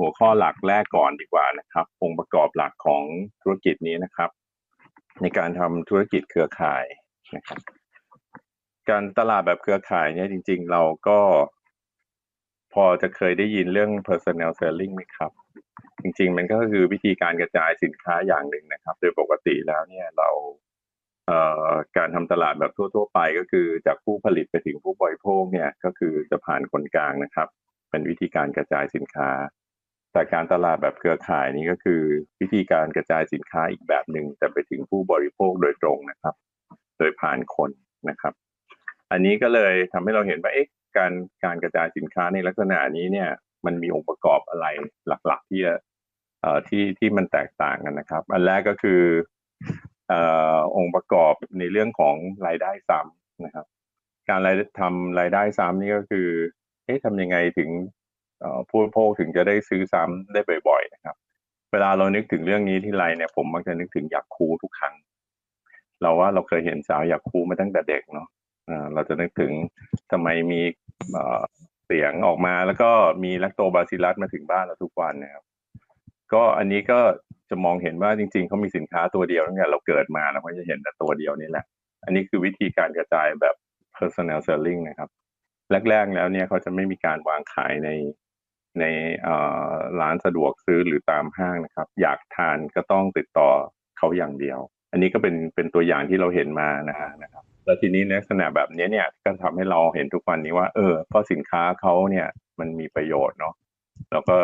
หัวข้อหลักแรกก่อนดีกว่านะครับ องค์ประกอบหลักของธุรกิจนี้นะครับ ในการทำธุรกิจเครือข่ายนะครับ การตลาดแบบเครือข่ายเนี่ยจริง ๆ เราก็ พอจะเคยได้ยินเรื่อง personal selling ไหมครับ จริง ๆ มันก็คือวิธีการกระจายสินค้าอย่างหนึ่งนะครับ โดยปกติแล้วเนี่ยเราเการทำตลาดแบบทั่ว ๆ ไปก็คือจากผู้ผลิตไปถึงผู้บริโภคเนี่ยก็คือจะผ่านคนกลางนะครับ เป็นวิธีการกระจายสินค้า แต่การตลาดแบบเครือข่ายนี้ก็คือ วิธีการกระจายสินค้าอีกแบบหนึ่งแต่ไปถึงผู้บริโภคโดยตรงนะครับ โดยผ่านคนนะครับ อันนี้ก็เลยทำให้เราเห็นว่าเอ๊ะการการกระจายสินค้าในลักษณะนี้เนี่ย มันมีองค์ประกอบอะไรหลักๆ ที่จะเอ่อที่ที่มันแตกต่างกันนะครับ อันแรกก็คือเอ่อองค์ประกอบในเรื่องของรายได้ซ้ำนะครับ การรายทำรายได้ซ้ำนี่ก็คือเอ๊ะทำยังไงถึง ผู้โภคถึงจะได้ซื้อซ้ำได้บ่อยๆนะครับ เวลาเรานึกถึงเรื่องนี้ที่ไรเนี่ยผมมักจะนึกถึงอยากคูทุกครั้ง เราว่าเราเคยเห็นสาวอยากคูมาตั้งแต่เด็กเนาะเราจะนึกถึงทำไมมีเอ่อเสียงออกมาแล้วก็มีแลคโตบาซิลัสมาถึงบ้านเราทุกวันนะครับ ก็อันนี้ก็จะมองเห็นว่าจริง ๆเขามีสินค้าตัวเดียวตั้งแต่เราเกิดมาเราก็จะเห็นแต่ตัวเดียวนี่แหละ อันนี้คือวิธีการกระจายแบบ personal selling นะครับ แรก ๆ แล้วเนี่ยเขาจะไม่มีการวางขายใน ในร้านสะดวกซื้อหรือตามห้างนะครับ อยากทานก็ต้องติดต่อเขาอย่างเดียว อันนี้ก็เป็นเป็นตัวอย่างที่เราเห็นมานะฮะนะครับ แล้วทีนี้ในลักษณะแบบนี้เนี่ยก็ทำให้เราเห็นทุกวันนี้ว่า เออเพราะสินค้าเขาเนี่ยมันมีประโยชน์เนาะแล้วก็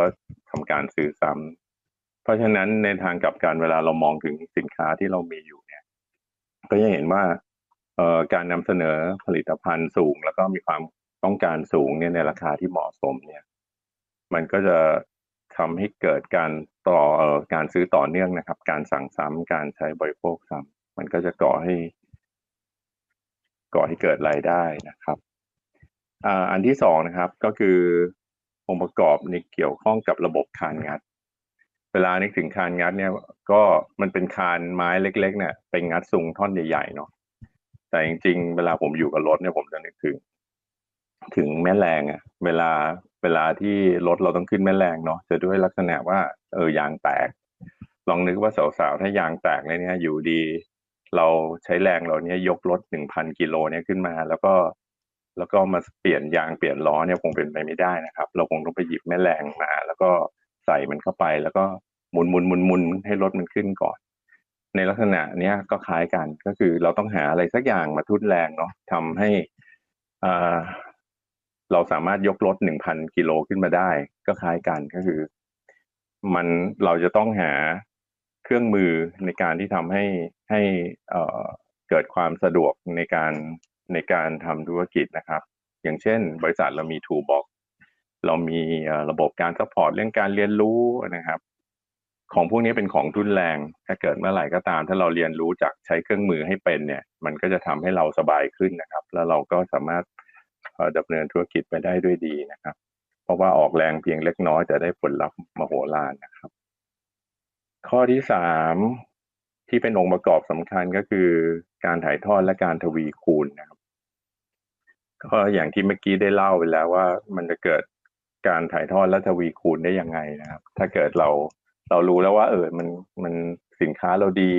ทำการซื้อซ้ำเพราะฉะนั้นในทางกลับกันเวลาเรามองถึงสินค้าที่เรามีอยู่เนี่ย ก็จะเห็นว่าเอ่อการนำเสนอผลิตภัณฑ์สูง แล้วก็มีความต้องการสูงเนี่ยในราคาที่เหมาะสมเนี่ย มันก็จะทำให้เกิดการต่อเอ่อการซื้อต่อเนื่องนะครับ การสั่งซ้ำการใช้บริโภคซ้ำมันก็จะก่อให้ ก่อให้เกิดรายได้นะครับอ่าอันที่สองนะครับก็คือองค์ประกอบในเกี่ยวข้องกับระบบคานงัด เวลานึกถึงคานงัดเนี่ย ก็มันเป็นคานไม้เล็ก ๆ เนี่ยไปงัดซุงท่อนใหญ่ๆเนาะแต่จริงๆ เวลาผมอยู่กับรถเนี่ยผมจะนึกถึง ถึงแม่แรงอะเวลา เวลาที่รถเราต้องขึ้นแม่แรงเนาะจะด้วยลักษณะว่าเออยางแตก ลองนึกว่าสาวๆถ้ายางแตกเลยเนี่ยอยู่ดี เราใช้แรงเราเนี่ยยกรถหนึ่งพันกิโลเนี่ยขึ้นมา แล้วก็แล้วก็มาเปลี่ยนยางเปลี่ยนล้อเนี่ยคงเป็นไปไม่ได้นะครับ เราคงต้องไปหยิบแม่แรงมา แล้วก็ใส่มันเข้าไปแล้วก็หมุนหมุนหมุนหมุนให้รถมันขึ้นก่อน ในลักษณะเนี้ยก็คล้ายกันก็คือเราต้องหาอะไรสักอย่างมาทุนแรงเนาะทำให้อ่า เราสามารถยกรถหนึ่งพันกิโลขึ้นมาได้ ก็คล้ายกันก็คือ มันเราจะต้องหาเครื่องมือในการที่ทำให้ให้เเกิดความสะดวกในการในการทำธุรกิจนะครับ อย่างเช่น บริษัทเรามี Toolbox เรามีระบบการซัพพอร์ตเรื่องการเรียนรู้นะครับ ของพวกนี้เป็นของทุนแรง ถ้าเกิดเมื่อไหร่ก็ตาม ถ้าเราเรียนรู้จากใช้เครื่องมือให้เป็นเนี่ย มันก็จะทำให้เราสบายขึ้นนะครับ แล้วเราก็สามารถ ดำเนินธุรกิจไปได้ด้วยดีนะครับ เพราะว่าออกแรงเพียงเล็กน้อยจะได้ผลลัพธ์มโหฬารนะครับ ข้อที่สามที่เป็นองค์ประกอบสำคัญก็คือการถ่ายทอดและการทวีคูณนะครับ ก็อย่างที่เมื่อกี้ได้เล่าไปแล้วว่ามันจะเกิดการถ่ายทอดและทวีคูณได้ยังไงนะครับ ถ้าเกิดเราเรารู้แล้วว่า เออมันมันสินค้าเราดี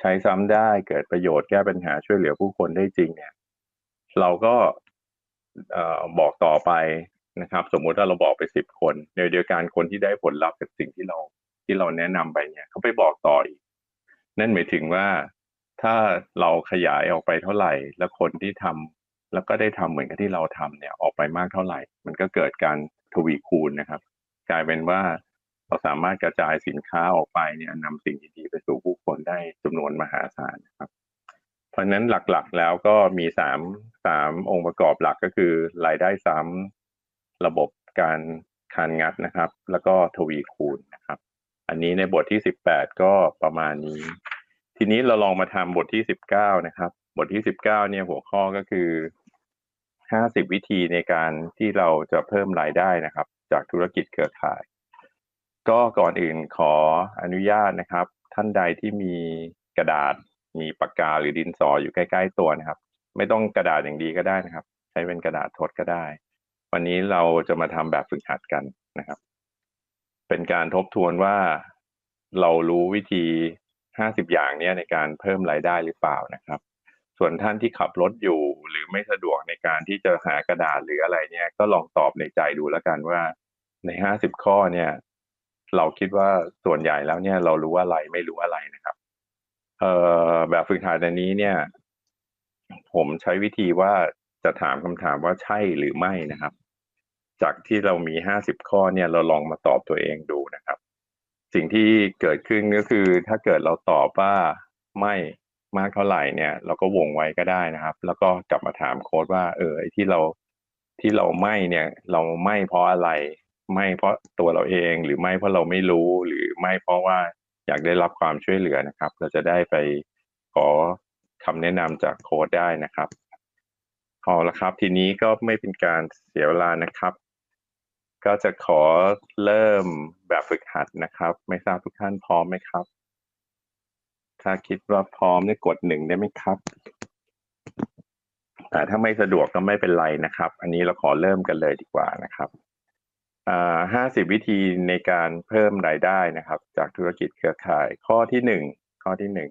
ใช้ซ้ำได้เกิดประโยชน์แก้ปัญหาช่วยเหลือผู้คนได้จริงเนี่ย เราก็ บอกต่อไปนะครับ สมมุติว่าเราบอกไปสิบคนในเดียวกันคนที่ได้ผลลัพธ์จากสิ่งที่เราที่เราแนะนำไปเนี่ยเขาไปบอกต่ออีก นั่นหมายถึงว่าถ้าเราขยายออกไปเท่าไหร่ แล้วคนที่ทำแล้วก็ได้ทำเหมือนกับที่เราทำเนี่ยออกไปมากเท่าไหร่ มันก็เกิดการทวีคูณนะครับ กลายเป็นว่าเราสามารถกระจายสินค้าออกไปเนี่ยนำสิ่งดีๆไปสู่ผู้คนได้จำนวนมหาศาลนะครับ เพราะนั้นหลักๆแล้วก็มีสามสามองค์ประกอบหลักก็คือรายได้ซ้ำระบบการคานงัดนะครับ แล้วก็ทวีคูณนะครับ อันนี้ในบทที่สิบแปดก็ประมาณนี้ ทีนี้เราลองมาทำบทที่สิบเก้านะครับ บทที่สิบเก้าเนี่ยหัวข้อก็คือห้าสิบวิธีในการที่เราจะเพิ่มรายได้นะครับ จากธุรกิจเครือข่าย ก็ก่อนอื่นขออนุญาตนะครับ ท่านใดที่มีกระดาษ มีปากกาหรือดินสออยู่ใกล้ๆตัวนะครับ ไม่ต้องกระดาษอย่างดีก็ได้นะครับ ใช้เป็นกระดาษทดก็ได้ วันนี้เราจะมาทำแบบฝึกหัดกันนะครับ เป็นการทบทวนว่าเรารู้วิธีห้าสิบอย่างเนี้ยในการเพิ่มรายได้หรือเปล่านะครับ ส่วนท่านที่ขับรถอยู่หรือไม่สะดวกในการที่จะหากระดาษหรืออะไรเนี่ย ก็ลองตอบในใจดูแล้วกันว่า ในห้าสิบข้อเนี่ย เราคิดว่าส่วนใหญ่แล้วเนี่ย เรารู้อะไรไม่รู้อะไรนะครับ เอ่อแบบฝึกหัดอันนี้เนี่ย ผมใช้วิธีว่าจะถามคำถามว่าใช่หรือไม่นะครับ จากที่เรามีห้าสิบข้อเนี่ยเราลองมาตอบตัวเองดูนะครับ สิ่งที่เกิดขึ้นก็คือ ถ้าเกิดเราตอบว่าไม่มากเท่าไหร่เนี่ย เราก็วงไว้ก็ได้นะครับ แล้วก็กลับมาถามโค้ดว่า เออไอที่เราที่เราไม่เนี่ย เราไม่เพราะอะไร ไม่เพราะตัวเราเองหรือไม่เพราะเราไม่รู้หรือไม่เพราะว่า อยากได้รับความช่วยเหลือนะครับ เราจะได้ไปขอคำแนะนำจากโค้ดได้นะครับเอาละครับ ทีนี้ก็ไม่เป็นการเสียเวลานะครับ ก็จะขอเริ่มแบบฝึกหัดนะครับ ไม่ทราบทุกท่านพร้อมไหมครับ ถ้าคิดว่าพร้อมเนี่ยกดหนึ่งได้ไหมครับแต่ถ้าไม่สะดวกก็ไม่เป็นไรนะครับ อันนี้เราขอเริ่มกันเลยดีกว่านะครับ ห้าสิบวิธีในการเพิ่มรายได้นะครับ จากธุรกิจเครือข่าย ข้อที่หนึ่งข้อที่หนึ่ง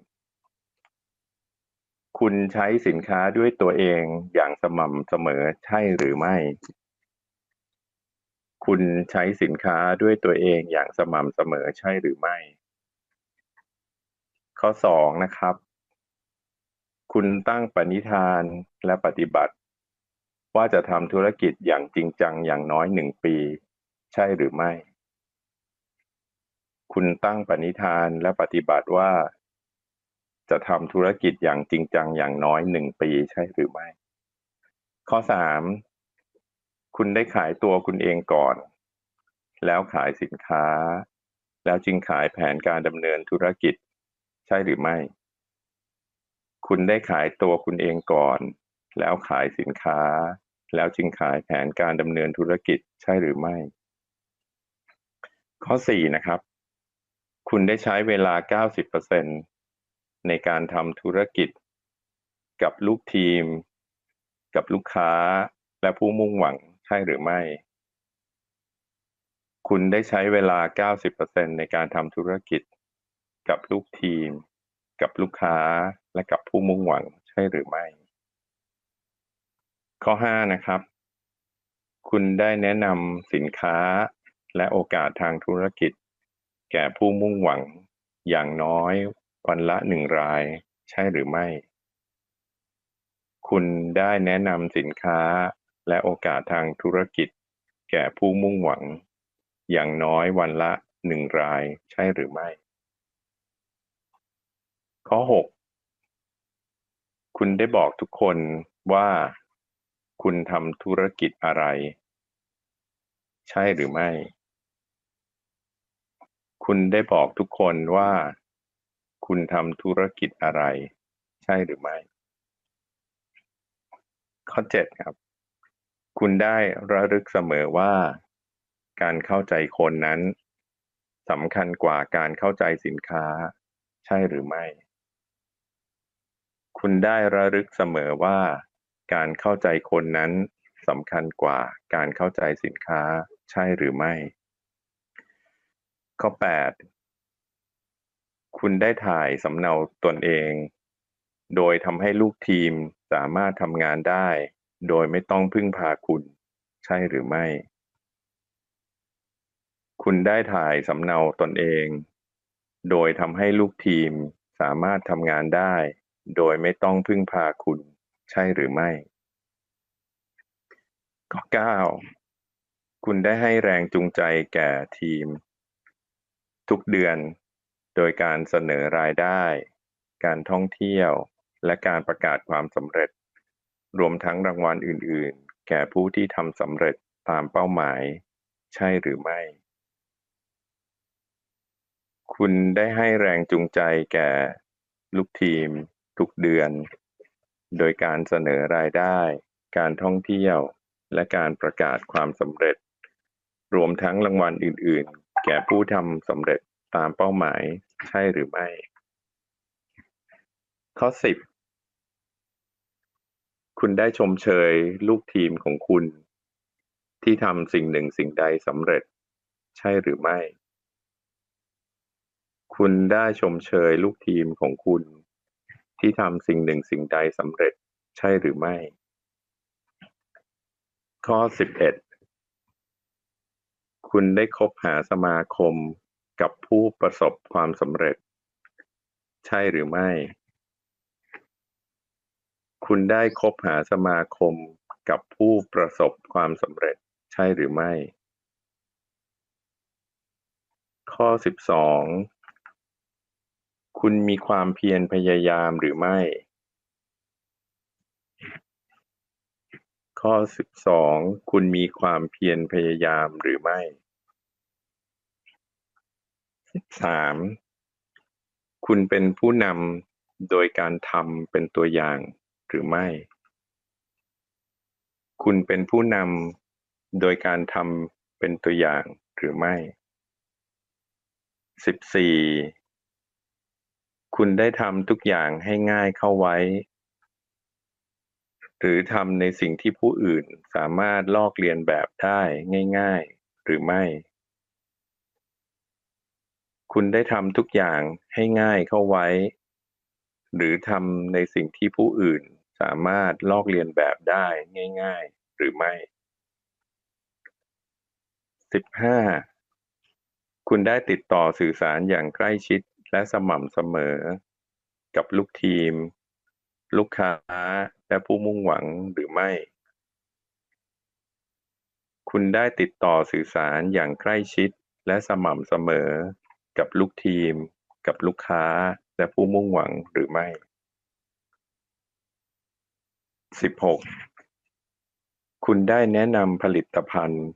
คุณใช้สินค้าด้วยตัวเองอย่างสม่ำเสมอใช่หรือไม่ คุณใช้สินค้าด้วยตัวเองอย่างสม่ำเสมอใช่หรือไม่ ข้อสองนะครับ คุณตั้งปณิธานและปฏิบัติ ว่าจะทำธุรกิจอย่างจริงจังอย่างน้อยหนึ่งปี ใช่หรือไม่ คุณตั้งปณิธานและปฏิบัติว่า จะทำธุรกิจอย่างจริงจังอย่างน้อยหนึ่งปีใช่หรือไม่ ข้อสามคุณได้ขายตัวคุณเองก่อน แล้วขายสินค้า แล้วจึงขายแผนการดำเนินธุรกิจ ใช่หรือไม่ คุณได้ขายตัวคุณเองก่อน แล้วขายสินค้า แล้วจึงขายแผนการดำเนินธุรกิจใช่หรือไม่ ข้อสี่นะครับ คุณได้ใช้เวลา 90%ในการทำธุรกิจ กับลูกทีม กับลูกค้าและผู้มุ่งหวังใช่หรือไม่ คุณได้ใช้เวลา 90%ในการทำธุรกิจ กับลูกทีม กับลูกค้าและกับผู้มุ่งหวังใช่หรือไม่ ข้อ 5 นะครับ คุณได้แนะนำสินค้า และโอกาสทางธุรกิจ แก่ผู้มุ่งหวังอย่างน้อยวันละหนึ่งราย ใช่หรือไม่ คุณได้แนะนำสินค้าและโอกาสทางธุรกิจ แก่ผู้มุ่งหวัง อย่างน้อยวันละหนึ่งรายใช่หรือไม่ ข้อ 6 คุณได้บอกทุกคนว่าคุณทำธุรกิจอะไร ใช่หรือไม่ คุณได้บอกทุกคนว่าคุณทำธุรกิจอะไร ใช่หรือไม่ ข้อ7ครับ คุณได้ระลึกเสมอว่า การเข้าใจคนนั้นสำคัญกว่าการเข้าใจสินค้า ใช่หรือไม่ คุณได้ระลึกเสมอว่า การเข้าใจคนนั้นสำคัญกว่าการเข้าใจสินค้า ใช่หรือไม่ ข้อ 8 คุณได้ถ่ายสำเนาตนเอง โดยทำให้ลูกทีมสามารถทำงานได้ โดยไม่ต้องพึ่งพาคุณ ใช่หรือไม่ คุณได้ถ่ายสำเนาตนเอง โดยทำให้ลูกทีมสามารถทำงานได้ โดยไม่ต้องพึ่งพาคุณ ใช่หรือไม่ ข้อ 9 คุณได้ให้แรงจูงใจแก่ทีม ทุกเดือน โดยการเสนอรายได้ การท่องเที่ยว และการประกาศความสำเร็จ รวมทั้งรางวัลอื่น ๆ แก่ผู้ที่ทำสำเร็จตามเป้าหมาย ใช่หรือไม่ คุณได้ให้แรงจูงใจแก่ลูกทีม ทุกเดือน โดยการเสนอรายได้ การท่องเที่ยว และการประกาศความสำเร็จ รวมทั้งรางวัลอื่นๆ แก่ผู้ทำสำเร็จตามเป้าหมายใช่หรือไม่ ข้อสิบคุณได้ชมเชยลูกทีมของคุณ ที่ทำสิ่งหนึ่งสิ่งใดสำเร็จ ใช่หรือไม่ คุณได้ชมเชยลูกทีมของคุณ ที่ทำสิ่งหนึ่งสิ่งใดสำเร็จ ใช่หรือไม่ ข้อสิบเอ็ด คุณได้คบหาสมาคมกับผู้ประสบความสำเร็จ ใช่หรือไม่ คุณได้คบหาสมาคมกับผู้ประสบความสำเร็จ ใช่หรือไม่ ข้อสิบสองคุณมีความเพียรพยายามหรือไม่ ข้อสิบสองคุณมีความเพียรพยายามหรือไม่สิบสามคุณเป็นผู้นำโดยการทำเป็นตัวอย่างหรือไม่ คุณเป็นผู้นำโดยการทำเป็นตัวอย่างหรือไม่สิบสี่คุณได้ทำทุกอย่างให้ง่ายเข้าไว้ หรือทำในสิ่งที่ผู้อื่นสามารถลอกเลียนแบบได้ง่าย ๆ หรือไม่ คุณได้ทำทุกอย่างให้ง่ายเข้าไว้ หรือทำในสิ่งที่ผู้อื่นสามารถลอกเลียนแบบได้ง่าย ๆ หรือไม่สิบห้าคุณได้ติดต่อสื่อสารอย่างใกล้ชิดและสม่ำเสมอ กับลูกทีม ลูกค้าและผู้มุ่งหวังหรือไม่ คุณได้ติดต่อสื่อสารอย่างใกล้ชิดและสม่ำเสมอ กับลูกทีม กับลูกค้าและผู้มุ่งหวังหรือไม่ 16. คุณได้แนะนำผลิตภัณฑ์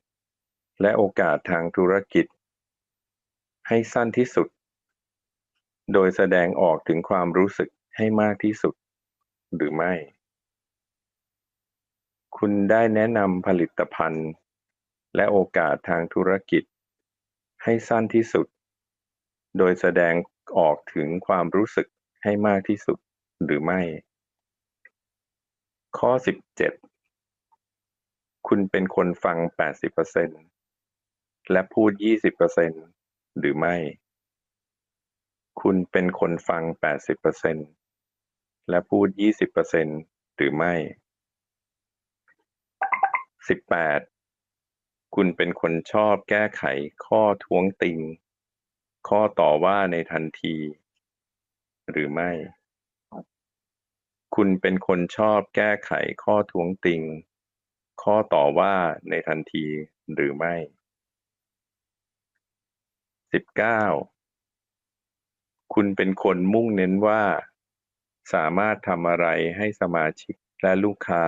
และโอกาสทางธุรกิจ ให้สั้นที่สุด โดยแสดงออกถึงความรู้สึกให้มากที่สุด หรือไม่ คุณได้แนะนำผลิตภัณฑ์ และโอกาสทางธุรกิจ ให้สั้นที่สุด โดยแสดงออกถึงความรู้สึกให้มากที่สุดหรือไม่ ข้อ 17 คุณเป็นคนฟัง 80%และพูด 20%หรือไม่ คุณเป็นคนฟัง 80% และพูดยี่สิบเปอร์เซ็นหรือไม่สิบแปดคุณเป็นคนชอบแก้ไขข้อท้วงติง ข้อต่อว่าในทันที หรือไม่ คุณเป็นคนชอบแก้ไขข้อท้วงติง ข้อต่อว่าในทันทีหรือไม่สิบเก้าคุณเป็นคนมุ่งเน้นว่า สามารถทำอะไรให้สมาชิกและลูกค้า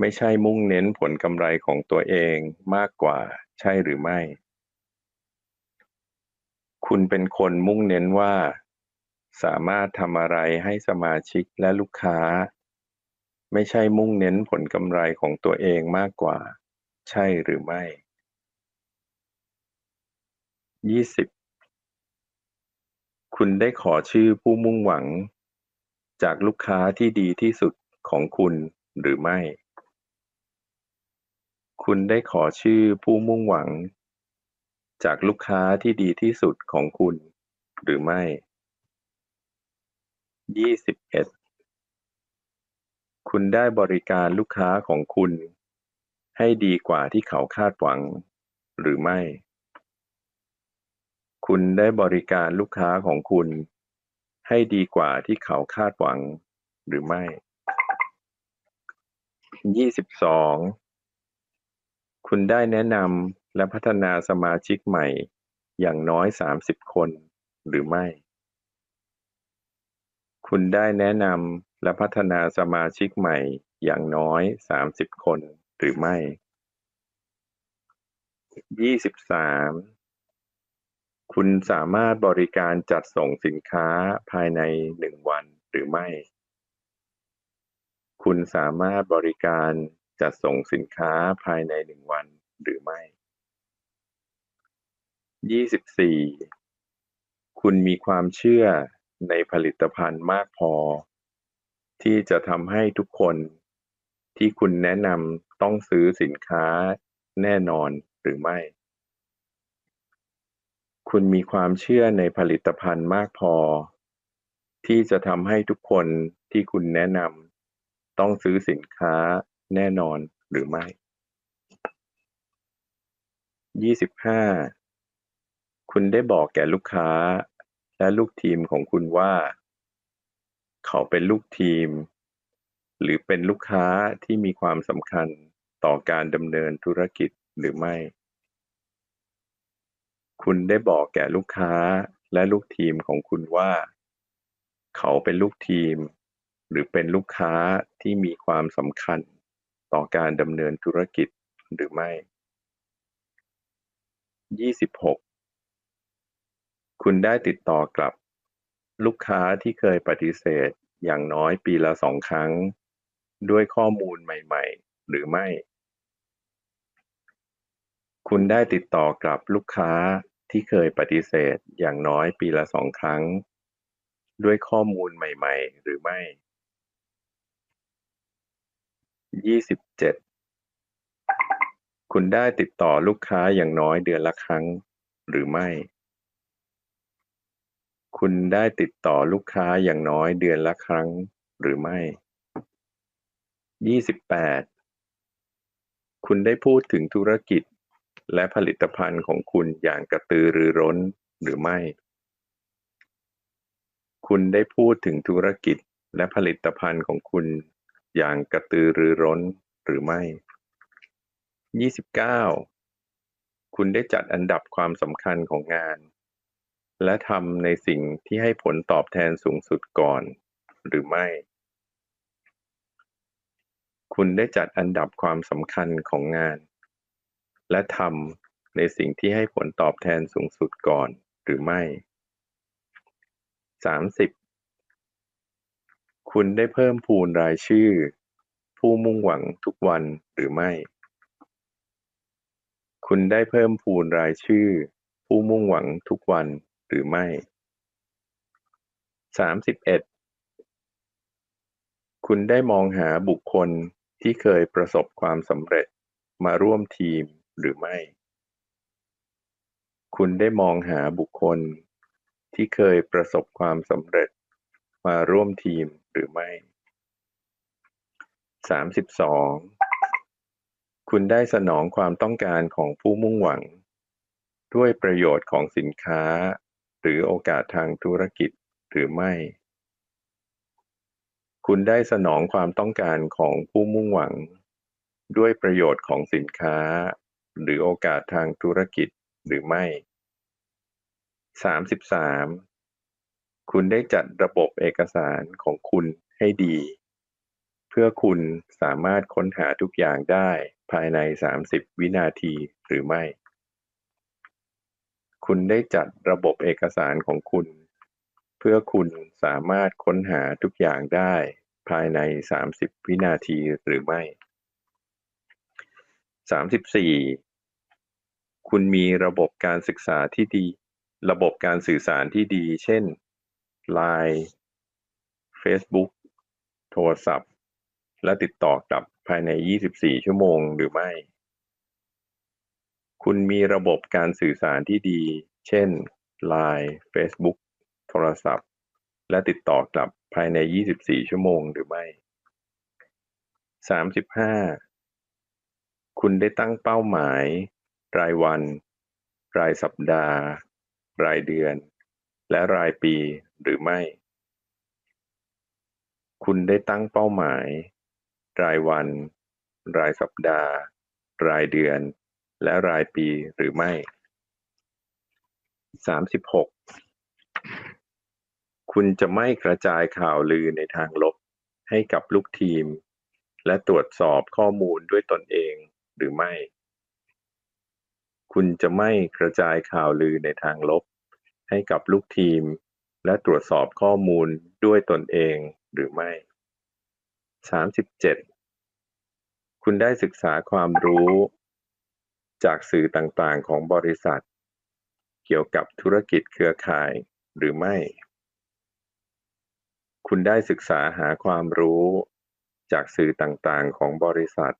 ไม่ใช่มุ่งเน้นผลกำไรของตัวเองมากกว่าใช่หรือไม่ คุณเป็นคนมุ่งเน้นว่า สามารถทำอะไรให้สมาชิกและลูกค้า ไม่ใช่มุ่งเน้นผลกำไรของตัวเองมากกว่า ใช่หรือไม่ยี่สิบคุณได้ขอชื่อผู้มุ่งหวัง จากลูกค้าที่ดีที่สุดของคุณหรือไม่ คุณได้ขอชื่อผู้มุ่งหวัง จากลูกค้าที่ดีที่สุดของคุณหรือไม่ยี่สิบเอ็ดคุณได้บริการลูกค้าของคุณ ให้ดีกว่าที่เขาคาดหวัง หรือไม่ คุณได้บริการลูกค้าของคุณ ให้ดีกว่าที่เขาคาดหวังหรือไม่ยี่สิบองคุณได้แนะนำและพัฒนาสมาชิกใหม่อย่างน้อยสามิบคนหรือไม่ คุณได้แนะนำและพัฒนาสมาชิกใหม่อย่างน้อยสามิบคนหรือไม่ยี่สิบาม คุณสามารถบริการจัดส่งสินค้าภายในหนึ่งวันหรือไม่ คุณสามารถบริการจัดส่งสินค้าภายในหนึ่งวันหรือไม่ยี่สิบสี่คุณมีความเชื่อในผลิตภัณฑ์มากพอ ที่จะทำให้ทุกคนที่คุณแนะนำต้องซื้อสินค้าแน่นอนหรือไม่ คุณมีความเชื่อในผลิตภัณฑ์มากพอ ที่จะทำให้ทุกคนที่คุณแนะนำต้องซื้อสินค้าแน่นอนหรือไม่ยี่สิบห้าคุณได้บอกแก่ลูกค้าและลูกทีมของคุณว่า เขาเป็นลูกทีม หรือเป็นลูกค้าที่มีความสำคัญต่อการดำเนินธุรกิจหรือไม่ คุณได้บอกแก่ลูกค้าและลูกทีมของคุณว่า เขาเป็นลูกทีม หรือเป็นลูกค้าที่มีความสำคัญต่อการดำเนินธุรกิจหรือไม่ยี่สิบหกคุณได้ติดต่อกลับ ลูกค้าที่เคยปฏิเสธอย่างน้อยปีละสองครั้ง ด้วยข้อมูลใหม่ๆ หรือไม่ คุณได้ติดต่อกลับลูกค้า ที่เคยปฏิเสธอย่างน้อยปีละสองครั้ง ด้วยข้อมูลใหม่ ๆ หรือไม่ยี่สิบเจ็ดคุณได้ติดต่อลูกค้าอย่างน้อยเดือนละครั้งหรือไม่ คุณได้ติดต่อลูกค้าอย่างน้อยเดือนละครั้งหรือไม่ยี่สิบแปดคุณได้พูดถึงธุรกิจ และผลิตภัณฑ์ของคุณอย่างกระตือรือร้นหรือไม่ คุณได้พูดถึงธุรกิจและผลิตภัณฑ์ของคุณอย่างกระตือรือร้นหรือไม่ยี่สิบเก้าคุณได้จัดอันดับความสำคัญของงาน และทำในสิ่งที่ให้ผลตอบแทนสูงสุดก่อนหรือไม่ คุณได้จัดอันดับความสำคัญของงาน และทำในสิ่งที่ให้ผลตอบแทนสูงสุดก่อนหรือไม่สามสิบคุณได้เพิ่มพูนรายชื่อ ผู้มุ่งหวังทุกวันหรือไม่ คุณได้เพิ่มพูนรายชื่อ ผู้มุ่งหวังทุกวันหรือไม่สามสิบเอ็ดคุณได้มองหาบุคคลที่เคยประสบความสำเร็จมาร่วมทีม หรือไม่ คุณได้มองหาบุคคลที่เคยประสบความสำเร็จมาร่วมทีมหรือไม่สามสิบสองคุณได้สนองความต้องการของผู้มุ่งหวัง ด้วยประโยชน์ของสินค้า หรือโอกาสทางธุรกิจหรือไม่ คุณได้สนองความต้องการของผู้มุ่งหวัง ด้วยประโยชน์ของสินค้า หรือโอกาสทางธุรกิจหรือไม่สามสิบสามคุณได้จัดระบบเอกสารของคุณให้ดี เพื่อคุณสามารถค้นหาทุกอย่างได้ภายในสามสิบวินาทีหรือไม่ คุณได้จัดระบบเอกสารของคุณ เพื่อคุณสามารถค้นหาทุกอย่างได้ภายในสามสิบวินาทีหรือไม่ สามสิบสี่คุณมีระบบการศึกษาที่ดี ระบบการสื่อสารที่ดี เช่น Line Facebook โทรศัพท์ และติดต่อกลับภายใน 24 ชั่วโมงหรือไม่ คุณมีระบบการสื่อสารที่ดี เช่น Line Facebook โทรศัพท์ และติดต่อกลับภายใน 24 ชั่วโมงหรือไม่ 35 คุณได้ตั้งเป้าหมาย รายวัน รายสัปดาห์ รายเดือน และรายปีหรือไม่ คุณได้ตั้งเป้าหมาย รายวัน รายสัปดาห์ รายเดือน และรายปีหรือไม่ 36 คุณจะไม่กระจายข่าวลือในทางลบให้กับลูกทีม และตรวจสอบข้อมูลด้วยตนเอง หรือไม่ คุณจะไม่กระจายข่าวลือในทางลบ ให้กับลูกทีม และตรวจสอบข้อมูลด้วยตนเองหรือไม่ 37 คุณได้ศึกษาความรู้ จากสื่อต่างๆ ของบริษัท เกี่ยวกับธุรกิจเครือข่ายหรือไม่ คุณได้ศึกษาหาความรู้ จากสื่อต่างๆ ของบริษัท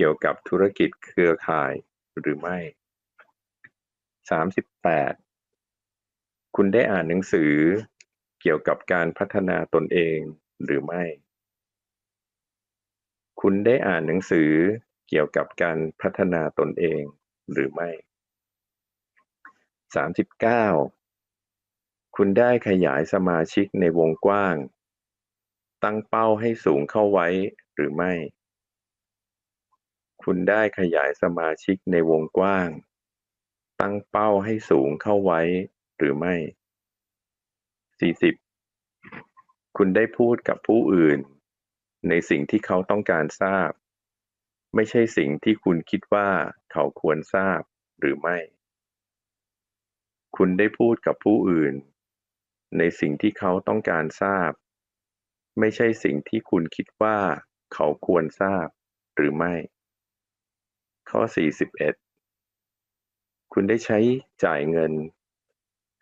กี่ยวกับธุรกิจเครือข่ายหรือไม่ 38 คุณได้อ่านหนังสือเกี่ยวกับการพัฒนาตนเองหรือไม่ คุณได้อ่านหนังสือเกี่ยวกับการพัฒนาตนเองหรือไม่ 39 คุณได้ขยายสมาชิกในวงกว้าง ตั้งเป้าให้สูงเข้าไว้หรือไม่ คุณได้ขยายสมาชิกในวงกว้าง ตั้งเป้าให้สูงเข้าไว้หรือไม่ 40 คุณได้พูดกับผู้อื่น ในสิ่งที่เขาต้องการทราบ ไม่ใช่สิ่งที่คุณคิดว่าเขาควรทราบหรือไม่ คุณได้พูดกับผู้อื่น ในสิ่งที่เขาต้องการทราบ ไม่ใช่สิ่งที่คุณคิดว่าเขาควรทราบหรือไม่ ข้อ 41 คุณได้ใช้จ่ายเงิน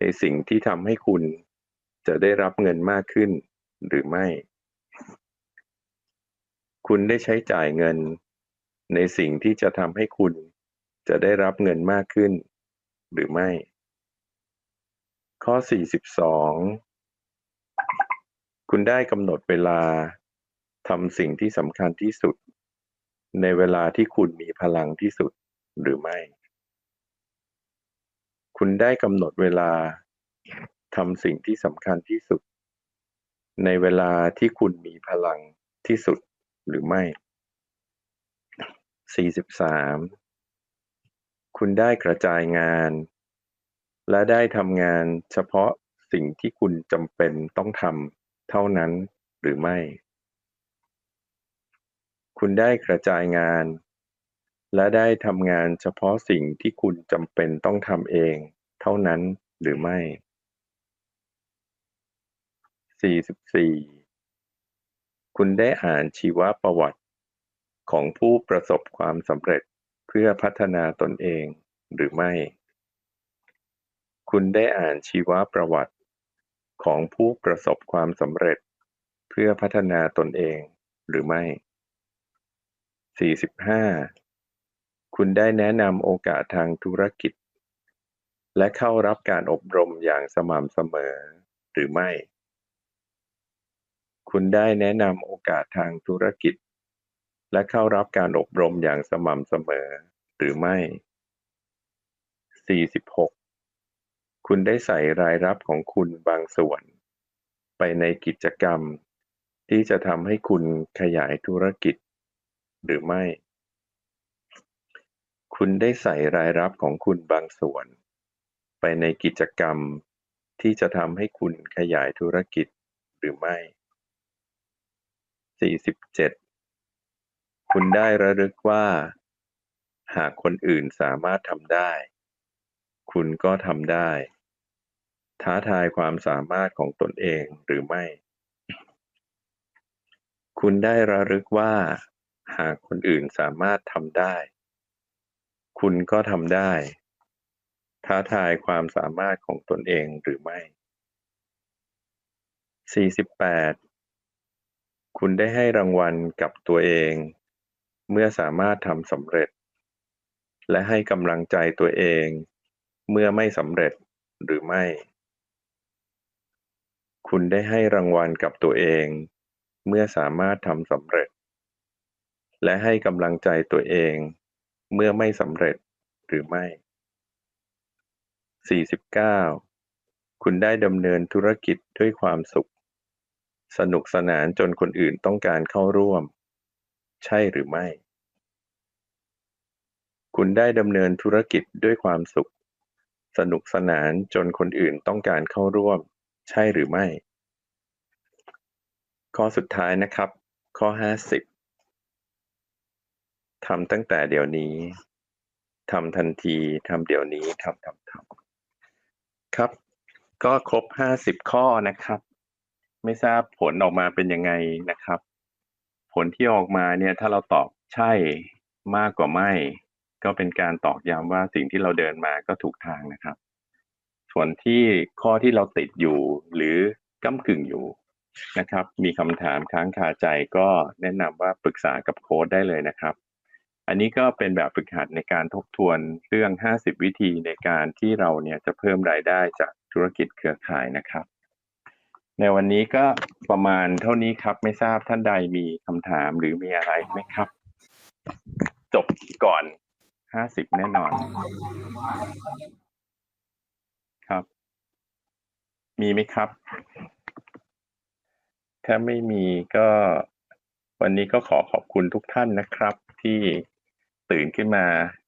ในสิ่งที่ทำให้คุณจะได้รับเงินมากขึ้นหรือไม่ คุณได้ใช้จ่ายเงิน ในสิ่งที่จะทำให้คุณจะได้รับเงินมากขึ้น หรือไม่ ข้อ 42 คุณได้กำหนดเวลาทำสิ่งที่สำคัญที่สุด ในเวลาที่คุณมีพลังที่สุดหรือไม่ คุณได้กำหนดเวลาทำสิ่งที่สำคัญที่สุด ในเวลาที่คุณมีพลังที่สุดหรือไม่ 43 คุณได้กระจายงาน และได้ทำงานเฉพาะสิ่งที่คุณจำเป็นต้องทำเท่านั้นหรือไม่ คุณได้กระจายงาน และได้ทำงานเฉพาะสิ่งที่คุณจำเป็นต้องทำเอง เท่านั้นหรือไม่ 44 คุณได้อ่านชีวประวัติของผู้ประสบความสำเร็จเพื่อพัฒนาตนเองหรือไม่ คุณได้อ่านชีวประวัติของผู้ประสบความสำเร็จเพื่อพัฒนาตนเองหรือไม่ 45คุณได้แนะนำโอกาสทางธุรกิจ และเข้ารับการอบรมอย่างสม่ำเสมอหรือไม่ คุณได้แนะนำโอกาสทางธุรกิจ และเข้ารับการอบรมอย่างสม่ำเสมอหรือไม่ 46 คุณได้ใส่รายรับของคุณบางส่วน ไปในกิจกรรม ที่จะทำให้คุณขยายธุรกิจ หรือไม่ คุณได้ใส่รายรับของคุณบางส่วน ไปในกิจกรรมที่จะทำให้คุณขยายธุรกิจหรือไม่ 47 คุณได้ระลึกว่า หากคนอื่นสามารถทำได้ คุณก็ทำได้ ท้าทายความสามารถของตนเองหรือไม่ คุณได้ระลึกว่า หากคนอื่นสามารถทำได้ คุณก็ทำได้ ท้าทายความสามารถของตนเองหรือไม่ 48 คุณได้ให้รางวัลกับตัวเอง เมื่อสามารถทำสำเร็จ และให้กำลังใจตัวเอง เมื่อไม่สำเร็จหรือไม่ คุณได้ให้รางวัลกับตัวเอง เมื่อสามารถทำสำเร็จ และให้กำลังใจตัวเองเมื่อไม่สำเร็จหรือไม่ 49 คุณได้ดำเนินธุรกิจด้วยความสุข สนุกสนานจนคนอื่นต้องการเข้าร่วม ใช่หรือไม่ คุณได้ดำเนินธุรกิจด้วยความสุข สนุกสนานจนคนอื่นต้องการเข้าร่วม ใช่หรือไม่ ข้อสุดท้ายนะครับ ข้อ 50 ทำตั้งแต่เดี๋ยวนี้ทำทันทีทำเดี๋ยวนี้ทำทำทำครับ ก็ครบ50ข้อนะครับ ไม่ทราบผลออกมาเป็นยังไงนะครับ ผลที่ออกมาเนี่ยถ้าเราตอบใช่มากกว่าไม่ ก็เป็นการตอกย้ำว่าสิ่งที่เราเดินมาก็ถูกทางนะครับ ส่วนที่ข้อที่เราติดอยู่หรือก้ากึ่งอยู่นะครับ มีคำถามค้างคาใจก็แนะนำว่าปรึกษากับโค้ดได้เลยนะครับ อันนี้ก็เป็นแบบฝึกหัดในการทบทวนเรื่อง 50 วิธีในการที่เราเนี่ยจะเพิ่มรายได้จากธุรกิจเครือข่ายนะครับ ในวันนี้ก็ประมาณเท่านี้ครับ ไม่ทราบท่านใดมีคำถามหรือมีอะไรไหมครับ จบก่อนห้าสิบแน่นอน ครับ มีไหมครับ ถ้าไม่มีก็วันนี้ก็ขอขอบคุณทุกท่านนะครับที่ ตื่นขึ้นมา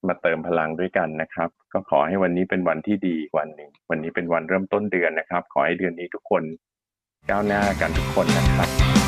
มาเติมพลังด้วยกันนะครับ ก็ขอให้วันนี้เป็นวันที่ดีวันหนึ่งวันนี้เป็นวันเริ่มต้นเดือนนะครับ ขอให้เดือนนี้ทุกคนก้าวหน้ากันทุกคนนะครับ